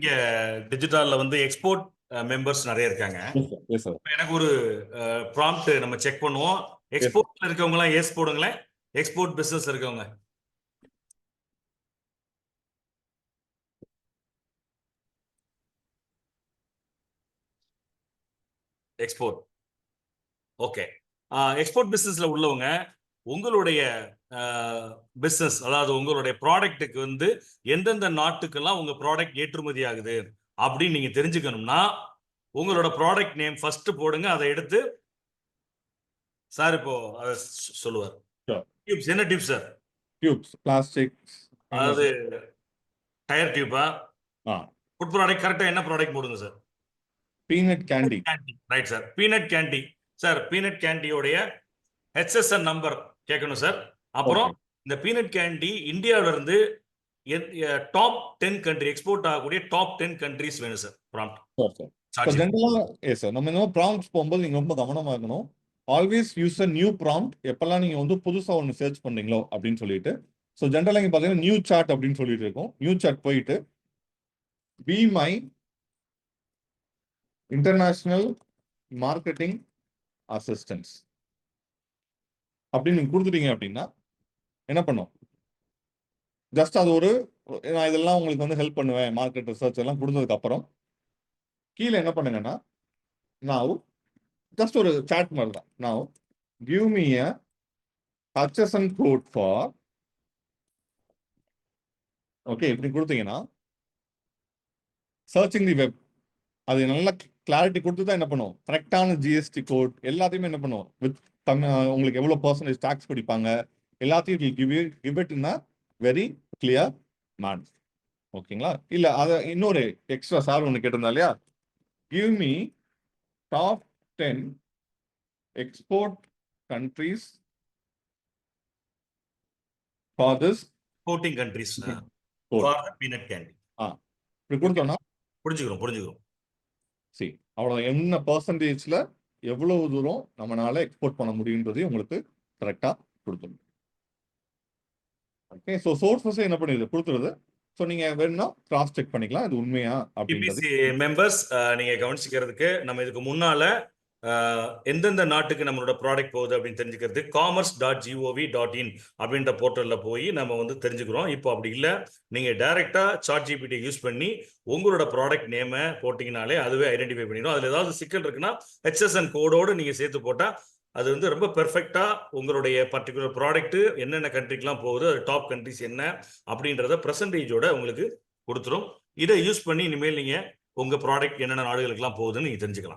இங்க டிஜிட்டல்ல வந்து export members நிறைய இருக்காங்க. எனக்கு ஒரு ப்ராம்ப்ட் நம்ம செக் பண்ணுவோம். எக்ஸ்போர்ட்ல இருக்கவங்க எல்லாம் எஸ் போடுங்களேன். எக்ஸ்போர்ட் பிசினஸ் இருக்கவங்க. எக்ஸ்போர்ட் ஓகே எக்ஸ்போர்ட் பிசினஸ்ல உள்ளவங்க உங்களுடைய பிசினஸ் அதாவது உங்களுடைய ப்ராடக்ட்டுக்கு வந்து எந்தெந்த நாட்டுக்கெல்லாம் உங்க ப்ராடக்ட் ஏற்றுமதி ஆகுது அப்படின்னு நீங்க தெரிஞ்சுக்கணும்னா உங்களோட ப்ராடக்ட் நேம் ஃபர்ஸ்ட் போடுங்க அதை எடுத்து சார் இப்போ சொல்லுவார். டியூப்ஸ் என்ன டியூப் சார் டியூப்ஸ் பிளாஸ்டிக்ஸ் அதாவது டயர் டியூப்பா ஃபுட் ப்ராடக்ட் கரெக்டாக என்ன ப்ராடக்ட் போடுங்க sir peanut candy right sir peanut candy sir peanut கேண்டியோடைய HSN number கேட்கணும் சார். அப்புறம் இந்த பீனட் கேண்டி இந்தியாவில இருந்து டாப் டென் கண்ட்ரி எக்ஸ்போர்ட் ஆகக்கூடிய டாப் டென் கண்ட்ரிஸ் வேணும் சார் ப்ராம்ப்ட் நம்ம ப்ராம்ப்ட்ஸ் போகும்போது நீங்கள் ரொம்ப கவனமாக இருக்கணும். Always use a new prompt எப்பெல்லாம் நீங்கள் வந்து புதுசாக ஒன்று சர்ச் பண்ணீங்களோ அப்படின்னு சொல்லிட்டு. ஸோ ஜென்ரலாக இங்கே பார்த்தீங்கன்னா நியூ சார்ட் அப்படின்னு சொல்லிட்டு இருக்கோம். நியூ சார்ட் போயிட்டு be my international marketing assistance அப்படின்னு நீங்கள் கொடுத்துட்டீங்க அப்படின்னா என்ன பண்ணும்? ஜஸ்ட் அது ஒரு நான் இதெல்லாம் உங்களுக்கு வந்து ஹெல்ப் பண்ணுவேன் மார்க்கெட் ரிசர்ச் எல்லாம் கொடுத்ததுக்கு அப்புறம் கீழே என்ன பண்ணுங்கன்னா நான் ஜஸ்ட் ஒரு சாட் மாதிரி தான். நான் give me a and code for okay இப்படி கொடுத்தீங்கன்னா சர்ச்சிங் தி வெப் அது நல்ல கிளாரிட்டி கொடுத்து தான் என்ன பண்ணும்? கரெக்டான ஜிஎஸ்டி கோட் எல்லாத்தையுமே என்ன பண்ணுவோம் வித் தமிழ் உங்களுக்கு எவ்வளோ பர்சன்டேஜ் டாக்ஸ் பிடிப்பாங்க எல்லாத்தையும் give give it in very clear man ஓகேங்களா இல்லை அதை இன்னொரு எக்ஸ்ட்ரா சார் ஒன்று கேட்டிருந்தா இல்லையா? Give me top 10 export countries for this exporting countries. For peanut candy இப்படி கொடுத்தோம்னா புரிஞ்சுக்கிறோம் புரிஞ்சுக்கிறோம். சி அவ்வளோ என்ன பர்சன்டேஜில் எவ்வளவு தூரம் நம்மளால எக்ஸ்போர்ட் பண்ண முடியுன்றதையும் உங்களுக்கு கரெக்டாக கொடுத்துரும் ஓகே ஸோ சோர்ஸஸ் என்ன பண்ணிடுது? கொடுத்துருது ஸோ நீங்கள் வேணும்னா கிராஸ் செக் பண்ணிக்கலாம். இது உண்மையா மெம்பர்ஸ் நீங்க கவனிச்சுக்கிறதுக்கு நம்ம இதுக்கு முன்னால எந்தெந்த நாட்டுக்கு நம்மளோட ப்ராடக்ட் போகுது அப்படின்னு தெரிஞ்சுக்கிறது commerce dot G O V dot in அப்படின்ற போர்ட்டலில் போய் நம்ம வந்து தெரிஞ்சுக்கிறோம். இப்போ அப்படி இல்லை. நீங்கள் டைரெக்டாக சாட் ஜிபிடி யூஸ் பண்ணி உங்களோட ப்ராடக்ட் நேமை போட்டிங்கனாலே அதுவே ஐடென்டிஃபை பண்ணிடும். அதில் ஏதாவது சிக்கல் இருக்குன்னா ஹெச்எஸ்என் கோடோடு நீங்கள் சேர்த்து போட்டால் அது வந்து ரொம்ப பெர்ஃபெக்டாக உங்களுடைய பர்டிகுலர் ப்ராடக்ட்டு என்னென்ன கண்ட்ரிக்கெலாம் போகுது அது டாப் கண்ட்ரிஸ் என்ன அப்படின்றத பர்சன்டேஜோட உங்களுக்கு கொடுத்துரும். இதை யூஸ் பண்ணி இனிமேல் நீங்கள் உங்கள் ப்ராடக்ட் என்னென்ன நாடுகளுக்கெல்லாம் போகுதுன்னு நீங்கள் தெரிஞ்சுக்கலாம்.